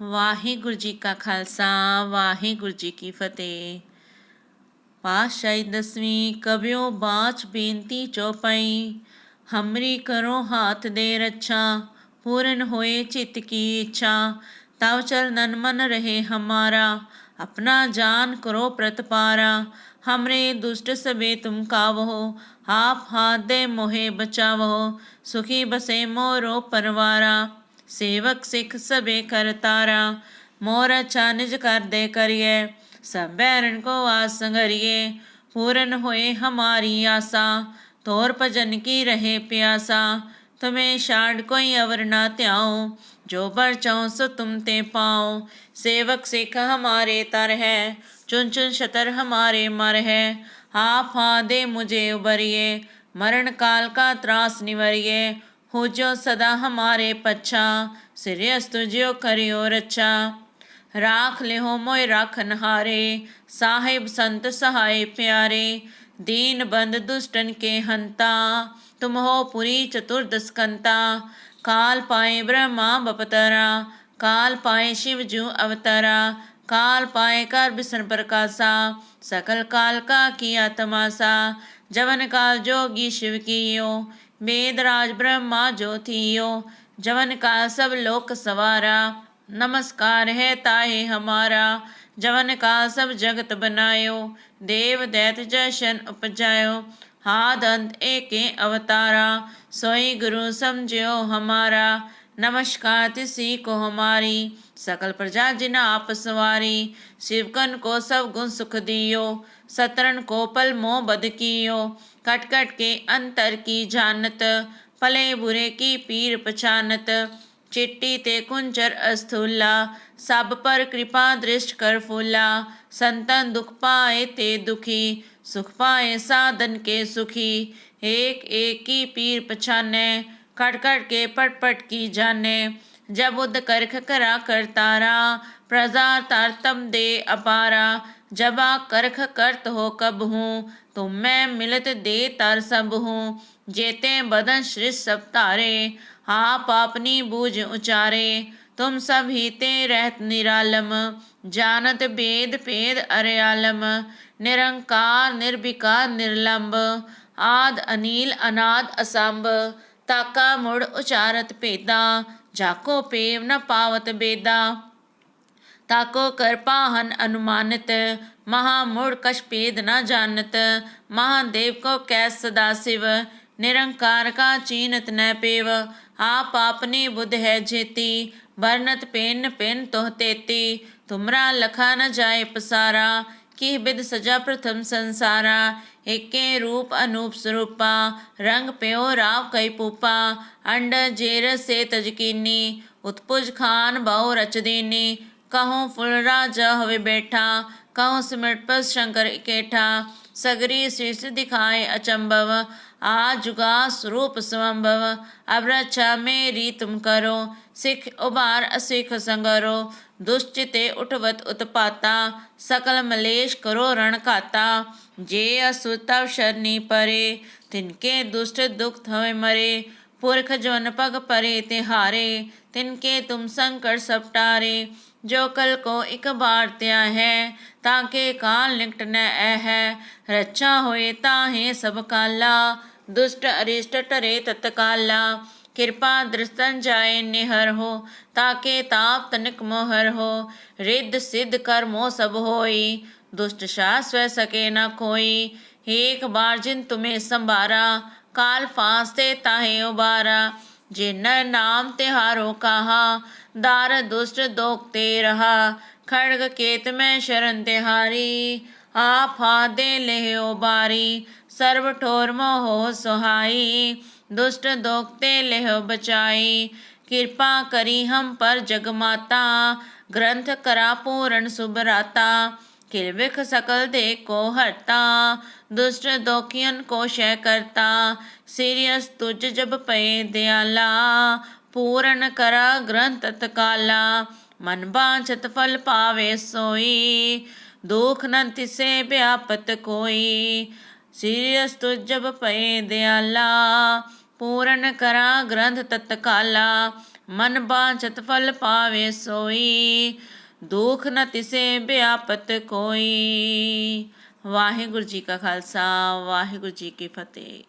ਵਾਹਿਗੁਰੂ ਜੀ ਕਾ ਖਾਲਸਾ ਵਾਹਿਗੁਰੂ ਜੀ ਕੀ ਫਤਿਹ ਪਾਤਸ਼ਾਹੀ ਦਸਵੀਂ ਕਬਿਓ ਬਾਚ ਬੇਨਤੀ ਚੋਪਈ ਹਮਰੀ ਕਰੋ ਹਾਥ ਦੇ ਰੱਛਾ पूर्ण होए चित्त की इच्छा तव चरणन मन रहे हमारा अपना जान करो प्रतपारा हमरे दुष्ट सबे तुम कावहो आप हाथ दे मोहे बचावो सुखी बसे मोरो परवारा सेवक सिख सबे करतारा मोर अच्छा निज कर दे करिए। सब बैरन को आस संगरिए पूर्ण होए हमारी आशा तोर भजन की रहे प्यासा, तुम्हें शाड कोई अवर ना त्याओ जो बर चाहो सो तुम ते पाओ सेवक सिख हमारे तर है, चुन चुन शतर हमारे मर है। हाँ दे मुझे उबरिए, मरण काल का त्रास निवरिए। हो जो सदा हमारे पच्छा सिरस तुझो करियो रच्छा राख ले हो मोय राखन हारे साहिब संत सहाय प्यारे। दीन बंद दुष्टन के हंता, तुम हो पुरी चतुर्दस्कंता काल पाए ब्रह्मा बपतरा, काल पाए शिव जू अवतरा। काल पाए कर बिसन प्रकाशा सकल काल का किया तमासा जवन काल जोगी शिव की वेद राज ब्रह्मा ज्योतियो, जवन का सब लोक सवारा। नमस्कार है ताहे हमारा, जवन का सब जगत बनायो। देव दैत जशन उपजायो हाद अंत एके अवतारा। सोई गुरु समझो हमारा। नमस्कार, तिसी को हमारी, सकल प्रजा जिन आप सवारी। शिवकन को सब गुण सुख दियो, सतरन को पल मोह बद कियो। कट के अंतर की जानत भले बुरे की पीर पछानत। चिट्टी ते कुंचर अस्थूला, सब पर कृपा दृष्ट कर फूला। संतन दुख पाए ते दुखी, सुख पाए साधन के सुखी। एक एक की पीर पछाने कट के पट पट की जाने। जब उद करख करा कर तारा, प्रजा तारतम दे अपारा। जबा करख करत हो कब हूँ, तुम मैं मिलत दे तार सब हूँ। जेते बदन श्री सब तारे, आप अपनी बूझ उचारे। तुम सब हीते रहत निरालम, जानत भेद पेद अरयालम निरंकार, निर्विकार, निर्लंब। आद, अनिल, अनाद असंभ ताका मुड़ उचारत पेदा जाको पेव न पावत बेदा ताको कृपाहन अनुमानित महामूढ़ कश पेद न जानत। महादेव को कैस सदा शिव निरंकार का चीनत न पेव। आप आपनी बुध है जेती वर्णत पेन पेन तोह तुमरा लखा न जाए पसारा की बिद सजा प्रथम संसारा, एके रूप अनूप स्वरूपा, रंग प्यो राव कई पूपा, अंड जेर से तजकीनी उत्पुज खान बहु रच दीनी, कहूँ फुल ज हवे बैठा, कहूँ सिमट पर शंकर इकेठा सगरी शीर्ष दिखाए अचंभव आ जुगा स्वरूप स्वंभव अब रक्षा मेरी तुम करो। सिख उबार असिख संगरो। दुश्चिते उठवत उत्पाता। सकल मलेश करो रण खाता। जे असुतव शरणी परे। तिनके दुष्ट दुख हवे मरे। पुरख जवन पग परे तिहारे, तिनके तुम संकट सब टारे जो कल को एक बार त्या है, ताके काल निकट न है। रक्षा होए ताहे सब काला, दुष्ट अरिष्ट टरे तत्काला। कृपा दृष्टन जाए निहर हो, ताके ताप तनिक मोहर हो। रिद्ध सिद्ध कर्मो सब होई, दुष्ट शास्व सके न कोई। एक बार जिन तुम्हें संभारा काल फांसते ताहे उबारा जिन नाम तिहारो कहा दार दुष्ट दोखते रहा खड़ग केत में शरण तिहारी आप हाथ दे ले बारी सर्व ठोर मोह सुहाई दुष्ट दोखते लेह बचाई कृपा करी हम पर जगमाता ग्रंथ करा पूर्ण सुभराता किलविख सकल दे को हरता दुष्ट दोखियन को शय करता सीरियस तुझ जब पे दयाला पूर्ण करा ग्रंथ तत्काला मन बांछत फल पावे सोई दुख न तिसे व्यापत कोई सीरियस तुझ जब पे दयाला पूर्ण करा ग्रंथ तत्काला ਮਨ ਬਾਂਝਤ ਫਲ ਪਾਵੇ ਸੋਈ ਦੁਖ ਨ ਤਿਸੇ ਬਿਆਪਤ ਕੋਈ। ਵਾਹਿਗੁਰੂ ਜੀ ਕਾ ਖਾਲਸਾ ਵਾਹਿਗੁਰੂ ਜੀ ਕੀ ਫਤਿਹ।